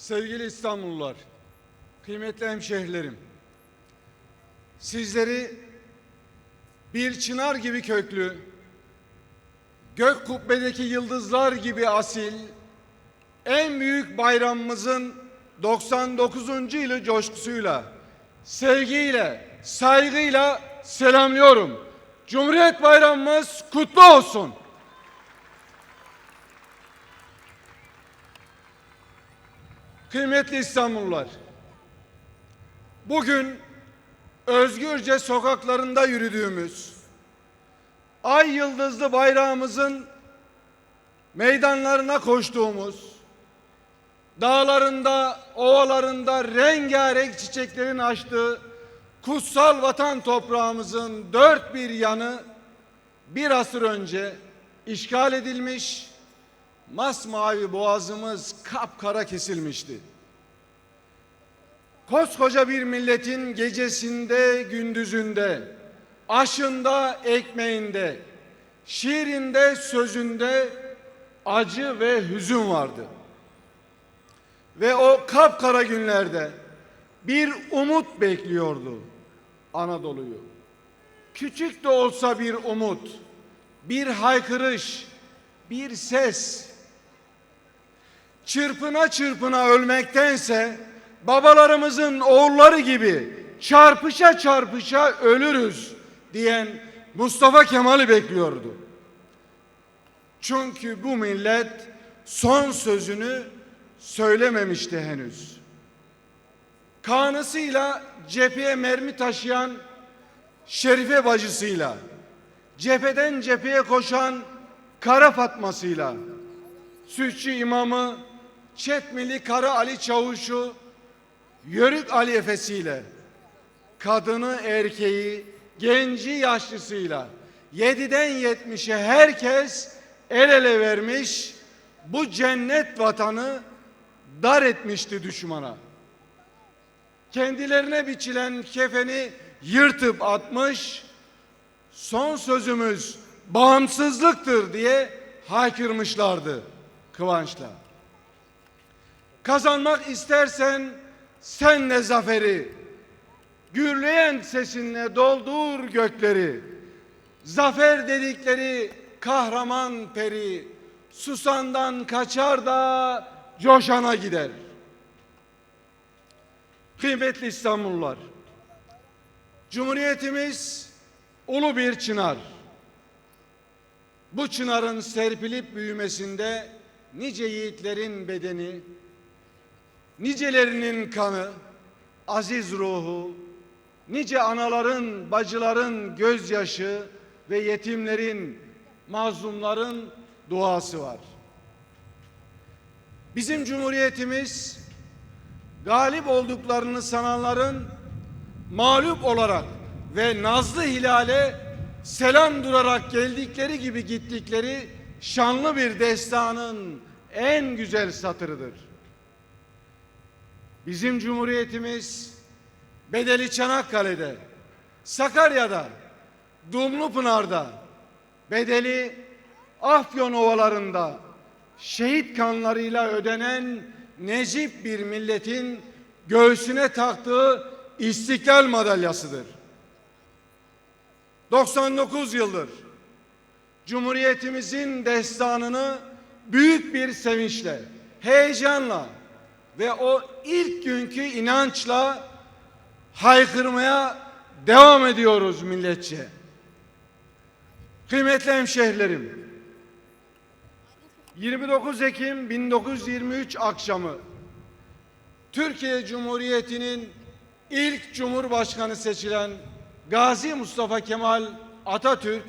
Sevgili İstanbullular, kıymetli hemşehrilerim, sizleri bir çınar gibi köklü, gök kubbedeki yıldızlar gibi asil, en büyük bayramımızın 99. yılı coşkusuyla, sevgiyle, saygıyla selamlıyorum. Cumhuriyet Bayramımız kutlu olsun. Kıymetli İstanbullular, bugün özgürce sokaklarında yürüdüğümüz, ay yıldızlı bayrağımızın meydanlarına koştuğumuz, dağlarında, ovalarında rengarenk çiçeklerin açtığı kutsal vatan toprağımızın dört bir yanı bir asır önce işgal edilmiş, masmavi boğazımız kapkara kesilmişti. Koskoca bir milletin gecesinde, gündüzünde, aşında, ekmeğinde, şiirinde, sözünde acı ve hüzün vardı. Ve o kapkara günlerde bir umut bekliyordu Anadolu'yu. Küçük de olsa bir umut, bir haykırış, bir ses. Çırpına çırpına ölmektense babalarımızın oğulları gibi çarpışa çarpışa ölürüz diyen Mustafa Kemal'i bekliyordu. Çünkü bu millet son sözünü söylememişti henüz. Kanısıyla cepheye mermi taşıyan Şerife bacısıyla, cepheden cepheye koşan Kara Fatmasıyla, Sütçü imamı, Çetmili Kara Ali Çavuşu, Yörük Ali Efesiyle, kadını erkeği, genci yaşlısıyla, yediden yetmişe herkes el ele vermiş, bu cennet vatanı dar etmişti düşmana. Kendilerine biçilen kefeni yırtıp atmış, son sözümüz bağımsızlıktır diye haykırmışlardı kıvançla. Kazanmak istersen sen de zaferi, gürleyen sesinle doldur gökleri. Zafer dedikleri kahraman peri, susandan kaçar da coşana gider. Kıymetli İstanbullular, Cumhuriyetimiz ulu bir çınar. Bu çınarın serpilip büyümesinde nice yiğitlerin bedeni, nicelerinin kanı, aziz ruhu, nice anaların, bacıların gözyaşı ve yetimlerin, mazlumların duası var. Bizim cumhuriyetimiz galip olduklarını sananların mağlup olarak ve nazlı hilale selam durarak geldikleri gibi gittikleri şanlı bir destanın en güzel satırıdır. Bizim cumhuriyetimiz bedeli Çanakkale'de, Sakarya'da, Dumlupınar'da, bedeli Afyon ovalarında şehit kanlarıyla ödenen necip bir milletin göğsüne taktığı istiklal madalyasıdır. 99 yıldır Cumhuriyetimizin destanını büyük bir sevinçle, heyecanla ve o ilk günkü inançla haykırmaya devam ediyoruz milletçe. Kıymetli hemşehrilerim, 29 Ekim 1923 akşamı Türkiye Cumhuriyeti'nin ilk Cumhurbaşkanı seçilen Gazi Mustafa Kemal Atatürk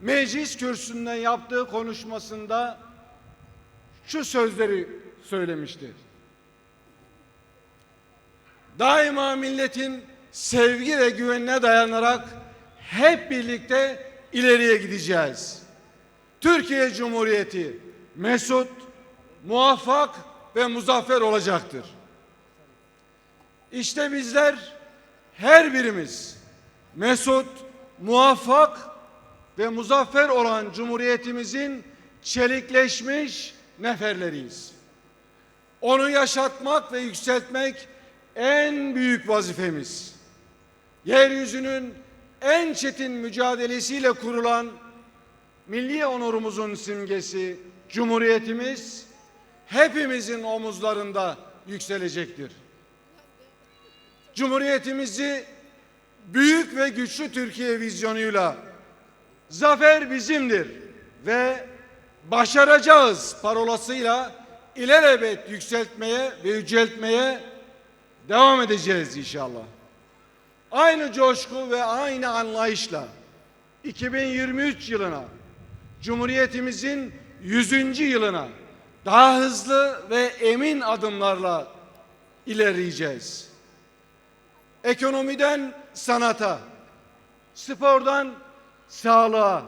meclis kürsüsünden yaptığı konuşmasında şu sözleri söylemiştir. Daima milletin sevgi ve güvenine dayanarak hep birlikte ileriye gideceğiz. Türkiye Cumhuriyeti mesut, muvaffak ve muzaffer olacaktır. İşte bizler her birimiz mesut, muvaffak ve muzaffer olan Cumhuriyetimizin çelikleşmiş neferleriyiz. Onu yaşatmak ve yükseltmek en büyük vazifemiz. Yeryüzünün en çetin mücadelesiyle kurulan milli onurumuzun simgesi Cumhuriyetimiz hepimizin omuzlarında yükselecektir. Cumhuriyetimizi büyük ve güçlü Türkiye vizyonuyla zafer bizimdir ve başaracağız parolasıyla ilelebet yükseltmeye ve yüceltmeye devam edeceğiz inşallah. Aynı coşku ve aynı anlayışla 2023 yılına Cumhuriyetimizin 100. yılına daha hızlı ve emin adımlarla ilerleyeceğiz. Ekonomiden sanata, spordan sağlığa,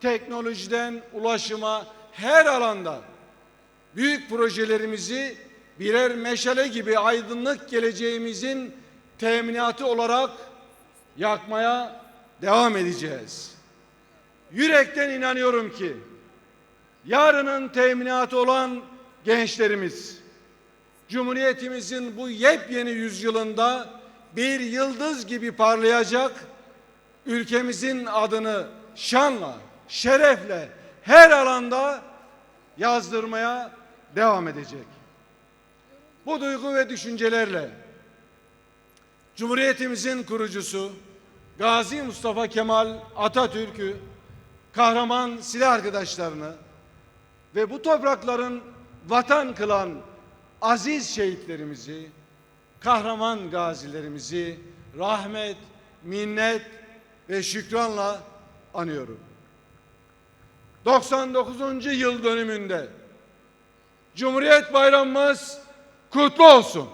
teknolojiden ulaşıma her alanda büyük projelerimizi birer meşale gibi aydınlık geleceğimizin teminatı olarak yakmaya devam edeceğiz. Yürekten inanıyorum ki yarının teminatı olan gençlerimiz Cumhuriyetimizin bu yepyeni yüzyılında bir yıldız gibi parlayacak ülkemizin adını şanla, şerefle her alanda yazdırmaya devam edecek. Bu duygu ve düşüncelerle Cumhuriyetimizin kurucusu Gazi Mustafa Kemal Atatürk'ü, kahraman silah arkadaşlarını ve bu toprakların vatan kılan aziz şehitlerimizi, kahraman gazilerimizi rahmet, minnet ve şükranla anıyorum. 99. yıl dönümünde Cumhuriyet Bayramımız kutlu olsun.